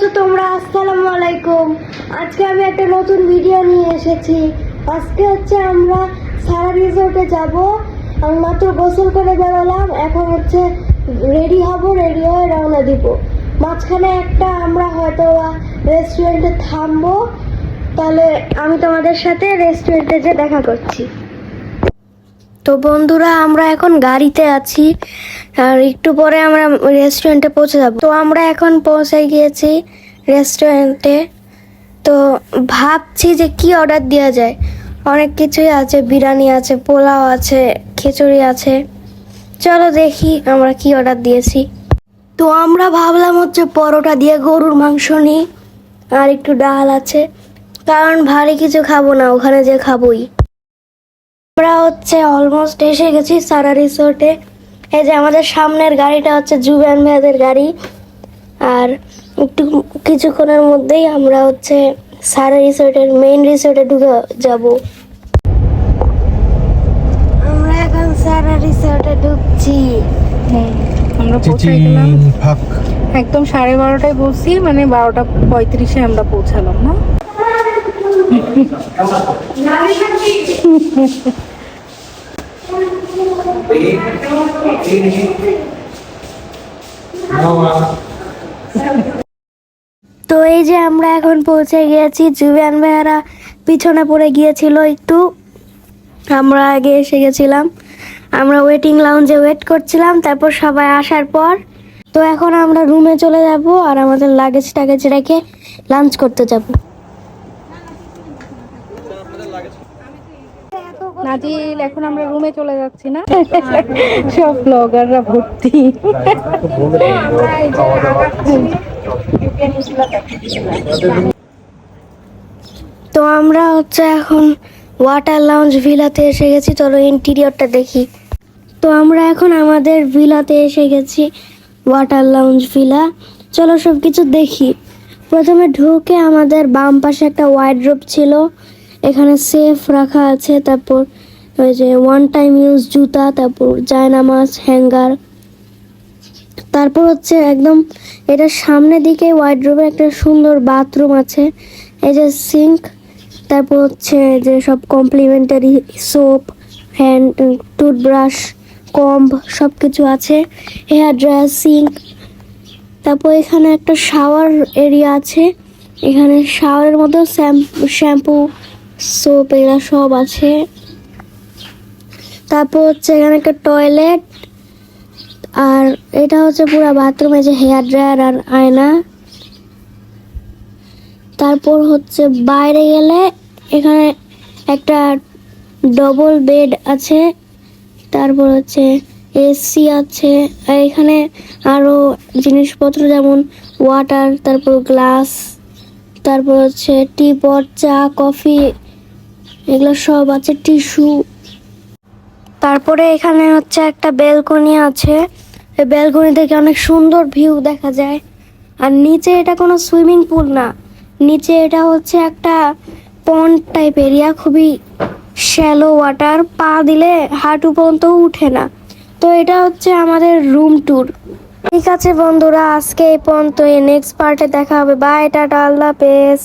আছো তোমরা, আসসালামু আলাইকুম। আজকে আমি একটা নতুন ভিডিও নিয়ে এসেছি। আজকে হচ্ছে আমরা সারা রিসোর্টে যাব। আমি মাত্র গোসল করে বেরোলাম। এখন হচ্ছে রেডি হব রেডি হয়ে রওনা দিব। মাঝখানে একটা আমরা হয়তো রেস্টুরেন্টে থামবো। তাহলে আমি তোমাদের সাথে রেস্টুরেন্টে যে দেখা করছি। তো বন্ধুরা, আমরা এখন গাড়িতে আছি। আর একটু পরে আমরা রেস্টুরেন্টে পৌঁছে যাব। তো আমরা এখন পৌঁছে গিয়েছি রেস্টুরেন্টে তো ভাবছি যে কি অর্ডার দেওয়া যায়। অনেক কিছুই আছে, বিরিয়ানি আছে, পোলাও আছে, খিচুড়ি আছে। চলো দেখি আমরা কি অর্ডার দিয়েছি। তো আমরা ভাবলাম হচ্ছে পরোটা দিয়ে গরুর মাংস নিই। আর একটু ডাল আছে। কারণ ভারী কিছু খাব না, ওখানে যে খাবোই। আমরা হচ্ছে অলমোস্ট এসে গেছি সারা রিসোর্টে এই যে আমাদের সামনের গাড়িটা হচ্ছে জুবেন ভাইদের গাড়ি। আর একটু কিছুক্ষণের মধ্যেই আমরা হচ্ছে সারা রিসোর্টের মেইন রিসোর্টে ঢুকে যাব। আমরা এখন সারা রিসোর্টে ঢুকছি। হ্যাঁ, আমরা পৌঁছে গেলাম একদম সাড়ে বারোটায় বসছি মানে বারোটা পঁয়ত্রিশে আমরা পৌঁছালাম না? তো এই যে আমরা এখন পৌঁছে গিয়েছি, জুবিয়ান ভাইয়ারা পিছনে পড়ে গিয়েছিল একটু। আমরা আগে এসে গেছিলাম। আমরা ওয়েটিং লাউঞ্জে ওয়েট করছিলাম, তারপর সবাই আসার পর। তো এখন আমরা রুমে চলে যাব আর আমাদের লাগেজ টাগেজ রেখে লাঞ্চ করতে যাব। নাজিল এখন আমরা রুমে চলে যাচ্ছি না? সব ব্লগাররা ভর্তি। তো আমরা হচ্ছে এখন ওয়াটার লাউঞ্জ ভিলাতে এসে গেছি। চলো ইন্টেরিয়রটা দেখি। তো আমরা এখন আমাদের ভিলাতে এসে গেছি ওয়াটার লাউঞ্জ ভিলা চলো সব কিছু দেখি। প্রথমে ঢুকে আমাদের বাম পাশে একটা ওয়াইড্রোপ ছিল। এখানে সেফ রাখা আছে তারপর ওই যে ওয়ান টাইম ইউজ জুতা, তারপর জায়নামাজ হ্যাঙ্গার তারপর হচ্ছে একদম এটা সামনের দিকে ওয়াইড্রোবে একটা সুন্দর বাথরুম আছে। এই যে সিঙ্ক তারপর হচ্ছে যে সব complimentary soap hand toothbrush comb সব কিছু আছে। হেয়ার ড্রায়ার সিঙ্ক তারপর এখানে একটা শাওয়ার এরিয়া আছে। এখানে শাওয়ারের মতো শ্যাম্পু সোপ এগুলো সব আছে। তারপর হচ্ছে এখানে একটা টয়লেট আর এটা হচ্ছে পুরো বাথরুমে যে হেয়ার ড্রায়ার আর আয়না। তারপর হচ্ছে বাইরে গেলে এখানে একটা ডবল বেড আছে, তারপর হচ্ছে এসি আছে, আর এখানে আরও জিনিসপত্র যেমন ওয়াটার তারপর গ্লাস তারপর হচ্ছে টি পট চা কফি এগুলো সব আছে টিস্যু তারপরে এখানে হচ্ছে একটা বেলকনি আছে। এই বেলকনি থেকে অনেক সুন্দর ভিউ দেখা যায়। আর নিচে এটা কোনো সুইমিং পুল না। নিচে এটা হচ্ছে একটা পন্ড টাইপ এরিয়া, খুবই শ্যালো ওয়াটার পা দিলে হাঁটু পর্যন্ত উঠে না। তো এটা হচ্ছে আমাদের রুম ট্যুর ঠিক আছে বন্ধুরা, আজকে এই পর্যন্ত নেক্সট পার্টে দেখা হবে। বাই টাটা, আল্লাহ হাফেজ।